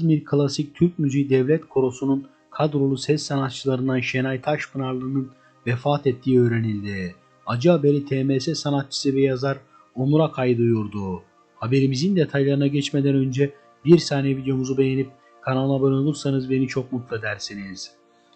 İzmir Klasik Türk Müziği Devlet Korosu'nun kadrolu ses sanatçılarından Şenay Taşpınarlı'nın vefat ettiği öğrenildi. Acı haberi TMS sanatçısı ve yazar Onur Akay duyurdu. Haberimizin detaylarına geçmeden önce bir saniye videomuzu beğenip kanala abone olursanız beni çok mutlu edersiniz.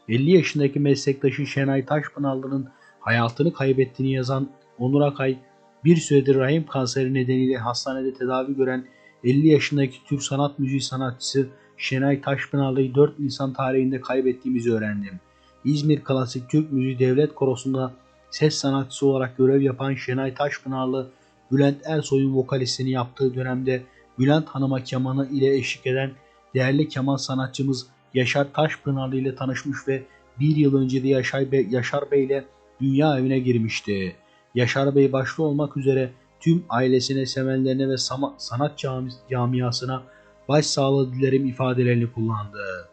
50 yaşındaki meslektaşı Şenay Taşpınarlı'nın hayatını kaybettiğini yazan Onur Akay, bir süredir rahim kanseri nedeniyle hastanede tedavi gören 50 yaşındaki Türk sanat müziği sanatçısı Şenay Taşpınarlı'yı 4 Nisan tarihinde kaybettiğimizi öğrendim. İzmir Klasik Türk Müziği Devlet Korosu'nda ses sanatçısı olarak görev yapan Şenay Taşpınarlı, Bülent Ersoy'un vokalistini yaptığı dönemde Bülent Hanım'a kemanı ile eşlik eden değerli keman sanatçımız Yaşar Taşpınarlı ile tanışmış ve bir yıl önce de Yaşar Bey, Yaşar Bey ile dünya evine girmişti. Yaşar Bey başta olmak üzere tüm ailesine, sevenlerine ve sanat cami- camiasına başsağlığı dilerim ifadelerini kullandı.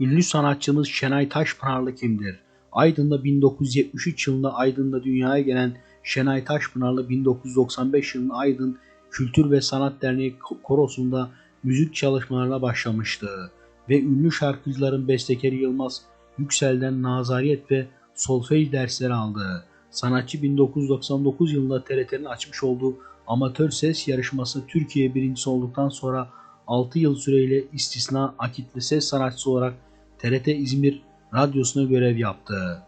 Ünlü sanatçımız Şenay Taşpınarlı kimdir? Aydın'da 1973 yılında Aydın'da dünyaya gelen Şenay Taşpınarlı 1995 yılında Aydın Kültür ve Sanat Derneği korosunda müzik çalışmalarına başlamıştı ve ünlü şarkıcıların bestekarı Yılmaz Yüksel'den nazariyet ve solfej dersleri aldı. Sanatçı 1999 yılında TRT'nin açmış olduğu amatör ses yarışması Türkiye birincisi olduktan sonra 6 yıl süreyle istisna akitli ses sanatçısı olarak TRT İzmir Radyosu'na görev yaptı.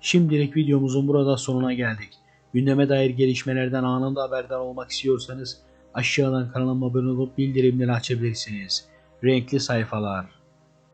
Şimdilik videomuzun burada sonuna geldik. Gündeme dair gelişmelerden anında haberdar olmak istiyorsanız aşağıdan kanalıma abone olup bildirimleri açabilirsiniz. Renkli sayfalar.